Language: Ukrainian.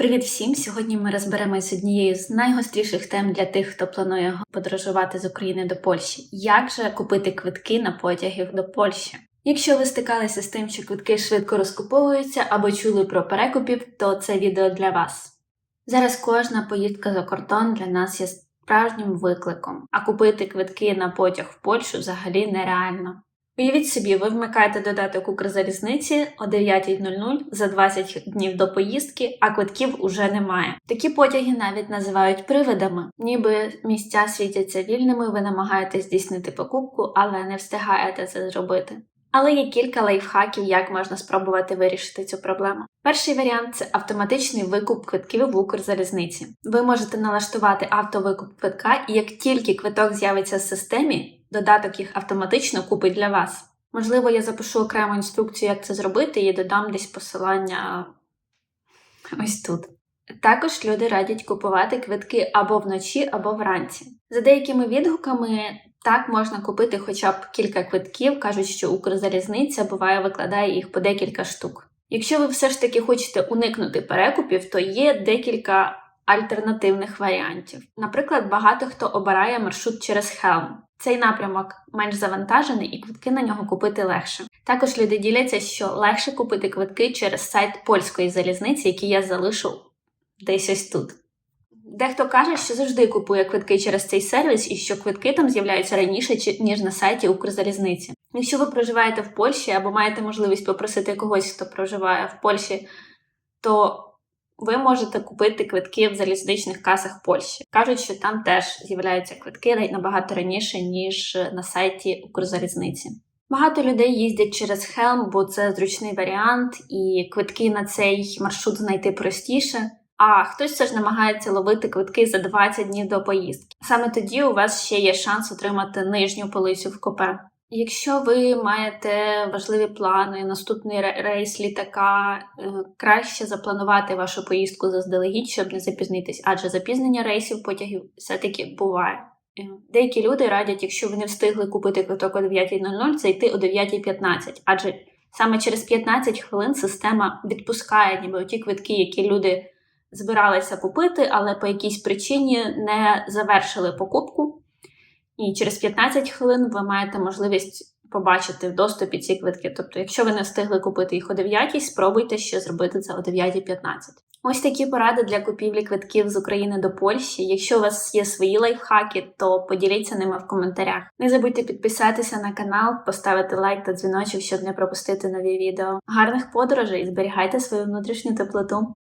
Привіт всім! Сьогодні ми розберемося з однією з найгостріших тем для тих, хто планує подорожувати з України до Польщі. Як же купити квитки на потягів до Польщі? Якщо ви стикалися з тим, що квитки швидко розкуповуються або чули про перекупів, то це відео для вас. Зараз кожна поїздка за кордон для нас є справжнім викликом, а купити квитки на потяг в Польщу взагалі нереально. Уявіть собі, ви вмикаєте додаток Укрзалізниці о 9.00 за 20 днів до поїздки, а квитків уже немає. Такі потяги навіть називають привидами, ніби місця світяться вільними, ви намагаєтесь здійснити покупку, але не встигаєте це зробити. Але є кілька лайфхаків, як можна спробувати вирішити цю проблему. Перший варіант це автоматичний викуп квитків в Укрзалізниці. Ви можете налаштувати автовикуп квитка, і як тільки квиток з'явиться в системі, додаток їх автоматично купить для вас. Можливо, я запишу окрему інструкцію, як це зробити, і додам десь посилання ось тут. Також люди радять купувати квитки або вночі, або вранці. За деякими відгуками, так можна купити хоча б кілька квитків, кажуть, що Укрзалізниця буває викладає їх по декілька штук. Якщо ви все ж таки хочете уникнути перекупів, то є декілька альтернативних варіантів. Наприклад, багато хто обирає маршрут через Хелм. Цей напрямок менш завантажений і квитки на нього купити легше. Також люди діляться, що легше купити квитки через сайт польської залізниці, який я залишу десь ось тут. Дехто каже, що завжди купує квитки через цей сервіс і що квитки там з'являються раніше, ніж на сайті Укрзалізниці. Якщо ви проживаєте в Польщі або маєте можливість попросити когось, хто проживає в Польщі, то ви можете купити квитки в залізничних касах Польщі. Кажуть, що там теж з'являються квитки набагато раніше, ніж на сайті Укрзалізниці. Багато людей їздять через Хелм, бо це зручний варіант, і квитки на цей маршрут знайти простіше. А хтось все ж намагається ловити квитки за 20 днів до поїздки. Саме тоді у вас ще є шанс отримати нижню полицю в купе. Якщо ви маєте важливі плани, наступний рейс літака, краще запланувати вашу поїздку заздалегідь, щоб не запізнитись, адже запізнення рейсів потягів все-таки буває. Деякі люди радять, якщо ви не встигли купити квиток о 9.00, це йти о 9.15, адже саме через 15 хвилин система відпускає ніби ті квитки, які люди збиралися купити, але по якійсь причині не завершили покупку. І через 15 хвилин ви маєте можливість побачити в доступі ці квитки. Тобто, якщо ви не встигли купити їх о 9, спробуйте ще зробити це о 9.15. Ось такі поради для купівлі квитків з України до Польщі. Якщо у вас є свої лайфхаки, то поділіться ними в коментарях. Не забудьте підписатися на канал, поставити лайк та дзвіночок, щоб не пропустити нові відео. Гарних подорожей! Зберігайте свою внутрішню теплоту!